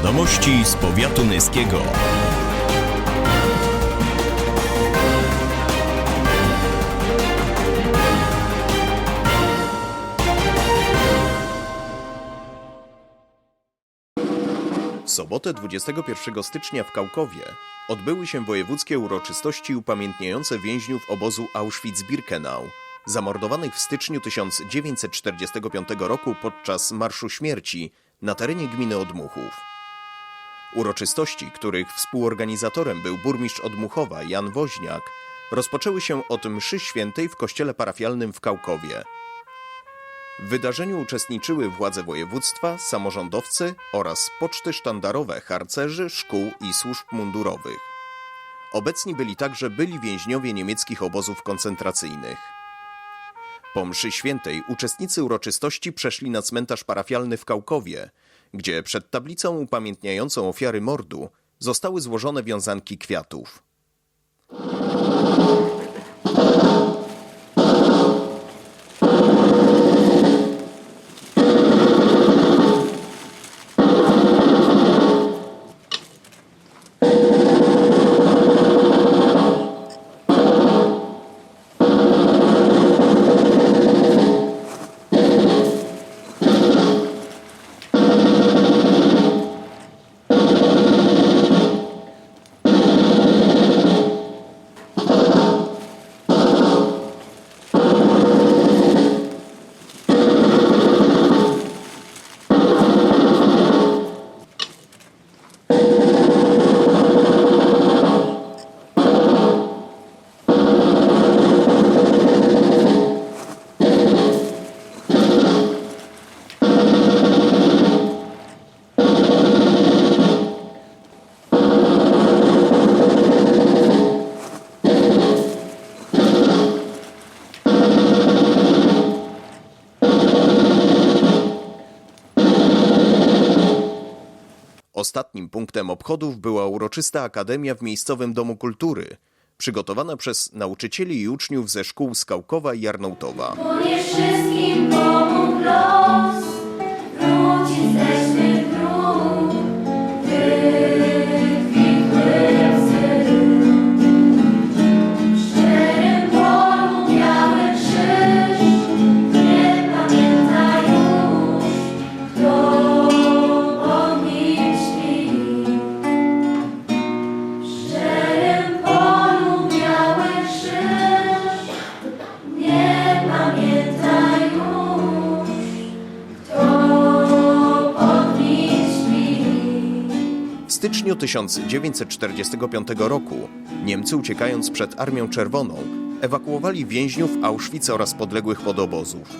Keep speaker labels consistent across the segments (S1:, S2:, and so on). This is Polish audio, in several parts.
S1: Wiadomości z powiatu nyskiego. W sobotę 21 stycznia w Kałkowie odbyły się wojewódzkie uroczystości upamiętniające więźniów obozu Auschwitz-Birkenau, zamordowanych w styczniu 1945 roku podczas Marszu Śmierci na terenie gminy Odmuchów. Uroczystości, których współorganizatorem był burmistrz Odmuchowa Jan Woźniak, rozpoczęły się od mszy świętej w kościele parafialnym w Kałkowie. W wydarzeniu uczestniczyły władze województwa, samorządowcy oraz poczty sztandarowe harcerzy, szkół i służb mundurowych. Obecni byli także byli więźniowie niemieckich obozów koncentracyjnych. Po mszy świętej uczestnicy uroczystości przeszli na cmentarz parafialny w Kałkowie, gdzie przed tablicą upamiętniającą ofiary mordu zostały złożone wiązanki kwiatów. Ostatnim punktem obchodów była uroczysta akademia w miejscowym Domu Kultury, przygotowana przez nauczycieli i uczniów ze szkół z Kałkowa i Jarnątowa. Styczniu 1945 roku Niemcy uciekając przed Armią Czerwoną ewakuowali więźniów Auschwitz oraz podległych podobozów.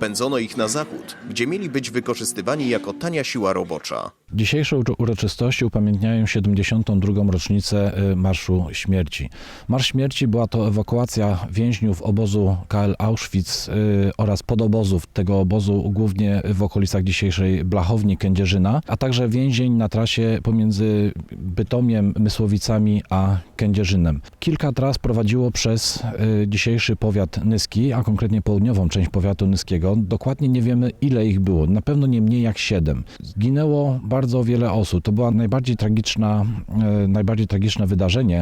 S1: Pędzono ich na zachód, gdzie mieli być wykorzystywani jako tania siła robocza.
S2: Dzisiejsze uro- uroczystości upamiętniają 72. rocznicę y, Marszu Śmierci. Marsz Śmierci była to ewakuacja więźniów obozu KL Auschwitz y, oraz podobozów tego obozu, głównie w okolicach dzisiejszej Blachowni Kędzierzyna, a także więzień na trasie pomiędzy Bytomiem, Mysłowicami a Kędzierzynem. Kilka tras prowadziło przez y, dzisiejszy powiat nyski, a konkretnie południową część powiatu nyskiego. Dokładnie nie wiemy ile ich było, na pewno nie mniej jak siedem. Zginęło bardzo wiele osób. To była najbardziej tragiczna, e, najbardziej tragiczne wydarzenie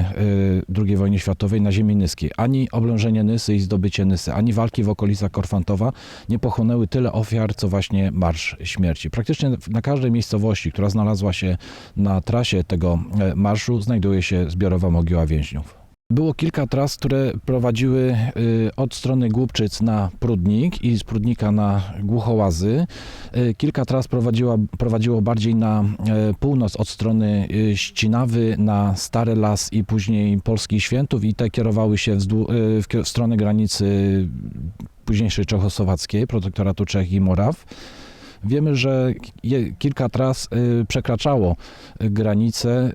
S2: e, II wojny światowej na ziemi nyskiej. Ani oblężenie Nysy i zdobycie Nysy, ani walki w okolicach Korfantowa nie pochłonęły tyle ofiar, co właśnie Marsz Śmierci. Praktycznie na każdej miejscowości, która znalazła się na trasie tego e, marszu, znajduje się zbiorowa mogiła więźniów. Było kilka tras, które prowadziły y, od strony Głubczyc na Prudnik i z Prudnika na Głuchołazy. Y, Kilka tras prowadziło bardziej na e, północ od strony y, Ścinawy na Stary Las i później Polskich Świętów i te kierowały się y, w, w stronę granicy późniejszej czechosłowackiej, protektoratu Czech i Moraw. Wiemy, że kilka tras y, przekraczało y, granice.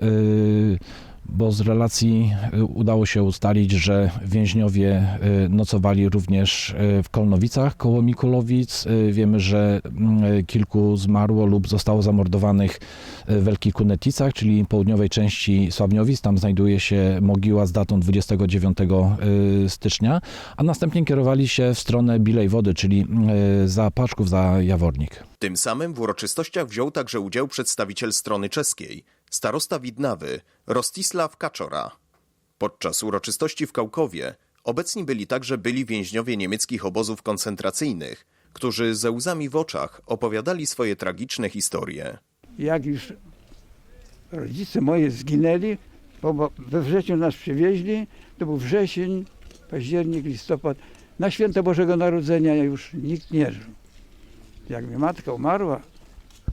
S2: Bo z relacji y, udało się ustalić, że więźniowie y, nocowali również y, w Kolnowicach koło Mikulowic. Wiemy, że mm, kilku zmarło lub zostało zamordowanych w Wielkich Kuneticach, czyli południowej części Sławniowic. Tam znajduje się mogiła z datą 29 y, stycznia, a następnie kierowali się w stronę Bilej Wody, czyli za Paczków, za Jawornik.
S1: Tym samym w uroczystościach wziął także udział przedstawiciel strony czeskiej, starosta Widnawy, Rostisław Kaczora. Podczas uroczystości w Kałkowie obecni byli także byli więźniowie niemieckich obozów koncentracyjnych, którzy ze łzami w oczach opowiadali swoje tragiczne historie.
S3: jak już rodzice moje zginęli, bo we wrześniu nas przywieźli, to był wrzesień, październik, listopad. Na święto Bożego Narodzenia już nikt nie żył. Jak mi matka umarła,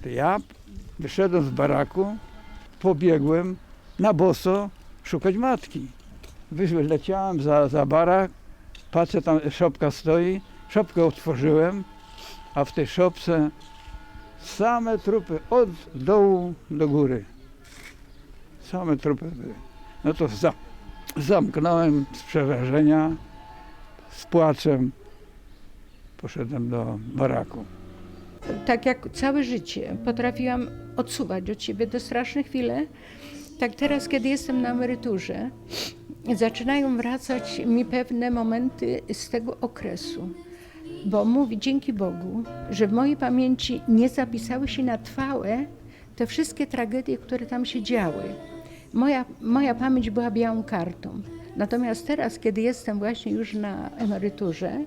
S3: to ja wyszedłem z baraku, pobiegłem na boso szukać matki. Wyleciałem za, za barak, patrzę tam szopka stoi, szopkę otworzyłem, a w tej szopce Same trupy od dołu do góry. Same trupy były. No to za, zamknąłem z przerażenia, z płaczem. Poszedłem do baraku.
S4: Tak jak całe życie potrafiłam odsuwać od siebie te straszne chwile, tak teraz, kiedy jestem na emeryturze, zaczynają wracać mi pewne momenty z tego okresu. Bo mówi dzięki Bogu, że w mojej pamięci nie zapisały się na trwałe te wszystkie tragedie, które tam się działy. Moja, moja pamięć była białą kartą. Natomiast teraz, kiedy jestem właśnie już na emeryturze,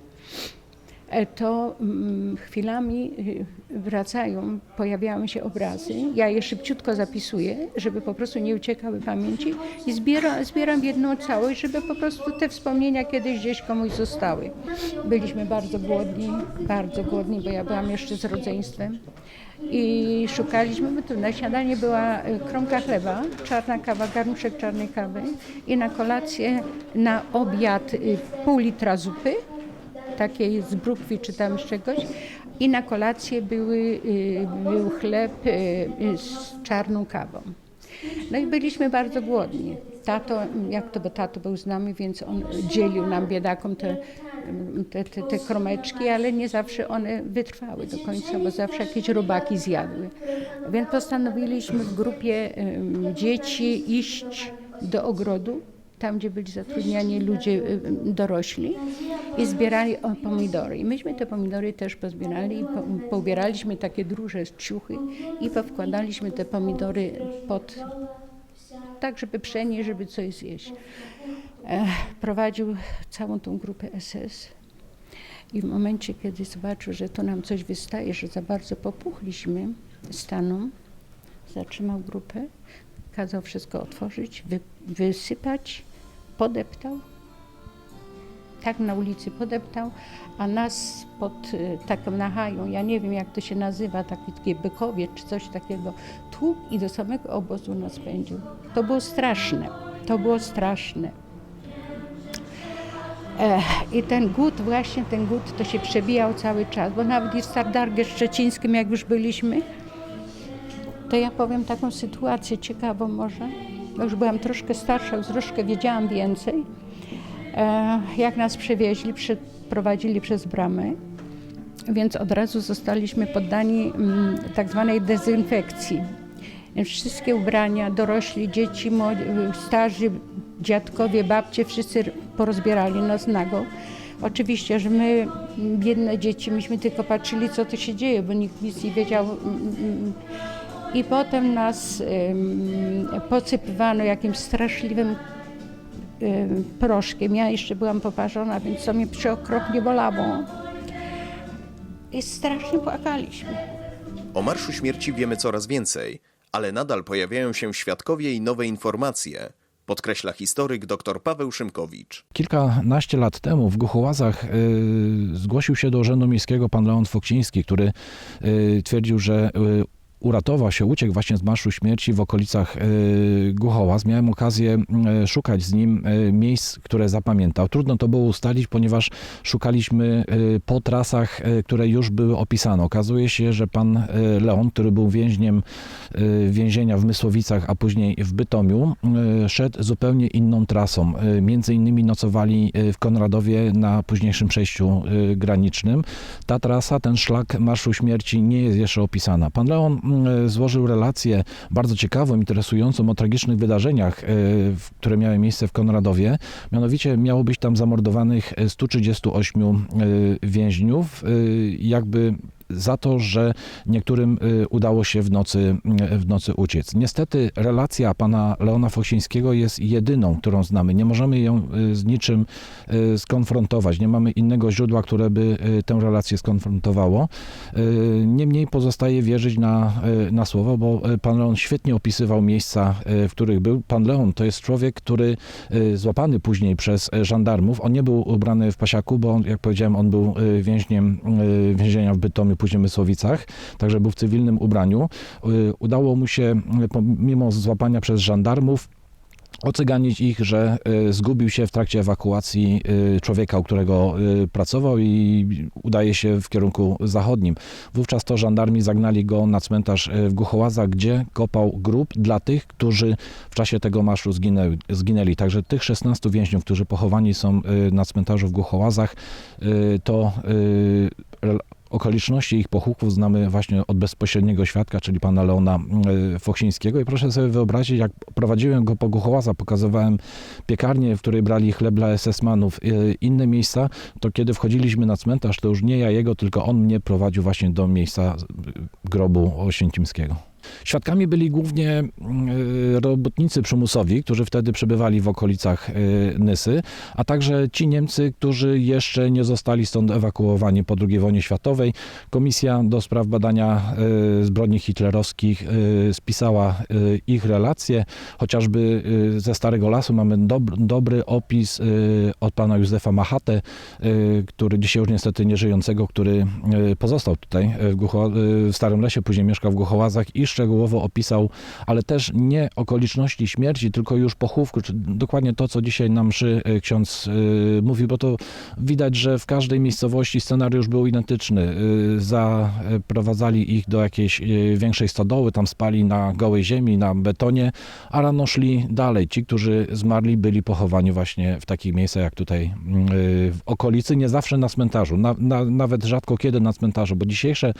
S4: to mm, chwilami y, wracają, pojawiają się obrazy. Ja je szybciutko zapisuję, żeby po prostu nie uciekały pamięci i zbieram, zbieram jedną całość, żeby po prostu te wspomnienia kiedyś gdzieś komuś zostały. Byliśmy bardzo głodni, bardzo głodni, bo ja byłam jeszcze z rodzeństwem. I szukaliśmy, bo tu na śniadanie była y, kromka chleba, czarna kawa, garnuszek czarnej kawy i na kolację, na obiad y, pół litra zupy, takiej z brukwi czy tam z czegoś. I na kolację były, y, był chleb y, z czarną kawą. No i byliśmy bardzo głodni. Tato, jak to, bo tato był z nami, więc on dzielił nam biedakom te, te, te, te kromeczki, ale nie zawsze one wytrwały do końca, bo zawsze jakieś robaki zjadły. Więc postanowiliśmy w grupie dzieci iść do ogrodu, tam gdzie byli zatrudniani ludzie y, y, dorośli i zbierali pomidory. I myśmy te pomidory też pozbierali i po, poubieraliśmy takie duże ciuchy i powkładaliśmy te pomidory pod, tak żeby przenieść, żeby coś zjeść. Prowadził całą tą grupę SS. I w momencie, kiedy zobaczył, że to nam coś wystaje, że za bardzo popuchliśmy, stanął, zatrzymał grupę, kazał wszystko otworzyć, wy, wysypać, podeptał. Tak na ulicy podeptał, a nas pod y, taką nachają, ja nie wiem jak to się nazywa, taki, takie bykowie czy coś takiego, tłukł i do samego obozu nas pędził. To było straszne, to było straszne. Ech, I ten głód, właśnie ten głód, to się przebijał cały czas, bo nawet i w Stardargie Szczecińskim, jak już byliśmy, to ja powiem taką sytuację ciekawą może. Bo już byłam troszkę starsza, już troszkę wiedziałam więcej. E, jak nas przewieźli, przeprowadzili przez bramę, więc od razu zostaliśmy poddani mm, tak zwanej dezynfekcji. Wszystkie ubrania, dorośli, dzieci, starzy, dziadkowie, babcie, wszyscy porozbierali nas nago. Oczywiście, że my, m, biedne dzieci, myśmy tylko patrzyli, co tu się dzieje, bo nikt nic nie wiedział. I potem nas posypywano jakimś straszliwym ym, proszkiem. Ja jeszcze byłam poparzona, więc to mnie przeokropnie bolało. I strasznie płakaliśmy.
S1: O Marszu Śmierci wiemy coraz więcej, ale nadal pojawiają się świadkowie i nowe informacje, podkreśla historyk dr Paweł Szymkowicz.
S2: Kilkanaście lat temu w Głuchołazach y, zgłosił się do Urzędu Miejskiego pan Leon Fokciński, który y, twierdził, że y, uratował się, uciekł właśnie z Marszu Śmierci w okolicach y, Głuchołaz. Miałem okazję y, szukać z nim y, miejsc, które zapamiętał. Trudno to było ustalić, ponieważ szukaliśmy po trasach, które już były opisane. Okazuje się, że pan Leon, który był więźniem więzienia w Mysłowicach, a później w Bytomiu, szedł zupełnie inną trasą. Między innymi nocowali w Konradowie na późniejszym przejściu granicznym. Ta trasa, ten szlak Marszu Śmierci nie jest jeszcze opisana. Pan Leon złożył relację bardzo ciekawą, interesującą o tragicznych wydarzeniach, w- które miały miejsce w Konradowie. Mianowicie miało być tam zamordowanych y, 138 y, więźniów, jakby za to, że niektórym y, udało się w nocy, y, w nocy uciec. Niestety relacja pana Leona Fosińskiego jest jedyną, którą znamy. Nie możemy ją y, z niczym skonfrontować. Nie mamy innego źródła, które by tę relację skonfrontowało. Niemniej pozostaje wierzyć na, na słowo, bo pan Leon świetnie opisywał miejsca, w których był. Pan Leon to jest człowiek, który złapany później przez żandarmów. On nie był ubrany w pasiaku, bo on, jak powiedziałem, on był więźniem więzienia w Bytomiu, później w Mysłowicach, także był w cywilnym ubraniu. Y, Udało mu się, y, pomimo złapania przez żandarmów, ocyganić ich, że y, zgubił się w trakcie ewakuacji człowieka, u którego pracował i udaje się w kierunku zachodnim. Wówczas to żandarmi zagnali go na cmentarz w Głuchołazach, gdzie kopał grób dla tych, którzy w czasie tego marszu zginęli. zginęli. Także tych 16 więźniów, którzy pochowani są na cmentarzu w Głuchołazach, y, to Okoliczności ich pochówków znamy właśnie od bezpośredniego świadka, czyli pana Leona y, Foksińskiego. I proszę sobie wyobrazić, jak prowadziłem go po Głuchołaza, pokazywałem piekarnię, w której brali chleb dla SS-manów, y, inne miejsca, to kiedy wchodziliśmy na cmentarz, to już nie ja jego, tylko on mnie prowadził właśnie do miejsca y, grobu Oświęcimskiego. Świadkami byli głównie y, robotnicy przymusowi, którzy wtedy przebywali w okolicach y, Nysy, a także ci Niemcy, którzy jeszcze nie zostali stąd ewakuowani po II wojnie światowej. Komisja do spraw badania y, zbrodni hitlerowskich spisała ich relacje. Chociażby ze Starego Lasu mamy dob- dobry opis od pana Józefa Machatę, który dzisiaj już niestety nieżyjącego, który y, pozostał tutaj w, w Starym Lesie, później mieszkał w Głuchołazach i szczegółowo opisał, ale też nie okoliczności śmierci, tylko już pochówku, czy dokładnie to, co dzisiaj na mszy y, ksiądz y, mówił, bo to widać, że w każdej miejscowości scenariusz był identyczny. Y, Zaprowadzali ich do jakiejś większej stodoły, tam spali na gołej ziemi, na betonie, a rano szli dalej. Ci, którzy zmarli, byli pochowani właśnie w takich miejscach jak tutaj w okolicy, nie zawsze na cmentarzu, na, na, nawet rzadko kiedy na cmentarzu, bo dzisiejsze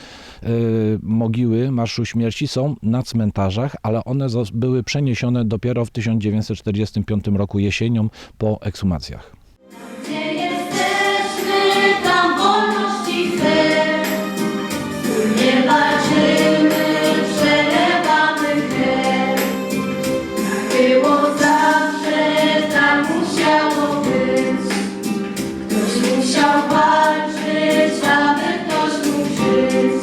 S2: mogiły Marszu Śmierci są na cmentarzach, ale one były przeniesione dopiero w 1945 roku jesienią po ekshumacjach. Tak ktoś Musiał walczyć, aby ktoś mógł żyć.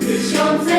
S2: Tysiące